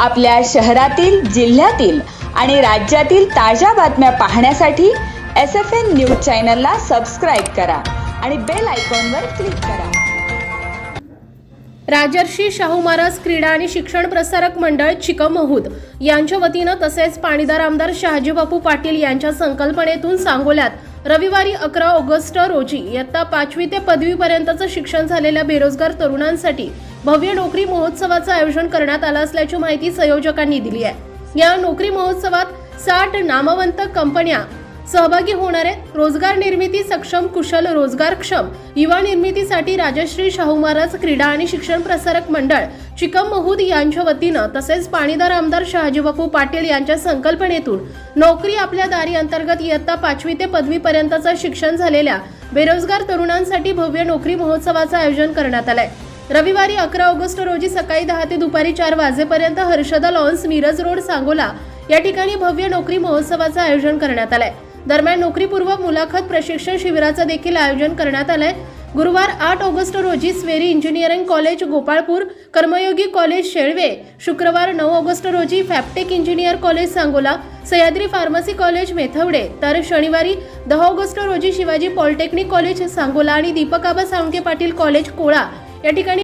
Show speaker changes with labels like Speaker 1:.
Speaker 1: आपल्या शहरातील जिल्ह्यातील आणि राज्यातील ताज्या बातम्या पाहण्यासाठी एस एफ एन न्यूज चॅनलला सबस्क्राईब करा आणि बेल आयकॉनवर क्लिक करा.
Speaker 2: राजर्षी शाहू महाराज क्रीडा आणि शिक्षण प्रसारक मंडळ चिकमहूद यांच्या वतीनं तसेच पाणीदार आमदार शहाजीबापू पाटील यांच्या संकल्पनेतून सांगोल्यात रविवारी अकरा ऑगस्ट रोजी इयत्ता पाचवी ते पदवीपर्यंतचं शिक्षण झालेल्या बेरोजगार तरुणांसाठी भव्य नोकरी महोत्सवाचं आयोजन करण्यात आलं असल्याची माहिती संयोजकांनी दिली आहे. या नोकरी महोत्सवात साठ नामवंत कंपन्या सहभागी होणारे रोजगार निर्मिती सक्षम कुशल रोजगारक्षम युवा निर्मितीसाठी राजश्री शाहू महाराज क्रीडा आणि शिक्षण प्रसारक मंडळ चिकम महूद यांच्या वतीनं तसेच पाणीदार आमदार शहाजीबापू पाटील यांच्या संकल्पनेतून नोकरी आपल्या दारी अंतर्गत इयत्ता पाचवी ते पदवीपर्यंतचं शिक्षण झालेल्या बेरोजगार तरुणांसाठी भव्य नोकरी महोत्सवाचं आयोजन करण्यात आलं आहे रविवारी अकरा ऑगस्ट रोजी सकाळी दहा ते दुपारी चार वाजेपर्यंत हर्षदा लॉन्स मिरज रोड सांगोला या ठिकाणी भव्य नोकरी महोत्सवाचं आयोजन करण्यात आलंय. दरम्यान नोकरीपूर्व मुलाखत प्रशिक्षण शिबिराचं देखील आयोजन करण्यात आलंय. गुरुवार आठ ऑगस्ट रोजी SVERI engineering college Gopalpur Karmayogi college Shelve. शुक्रवार नऊ ऑगस्ट रोजी Fabtech engineer college Sangola Sahyadri pharmacy college Methwade. तर शनिवारी दहा ऑगस्ट रोजी शिवाजी पॉलिटेक्निक कॉलेज सांगोला आणि दीपक आबा साळुंके पाटील कॉलेज कोळा. या ठिकाणी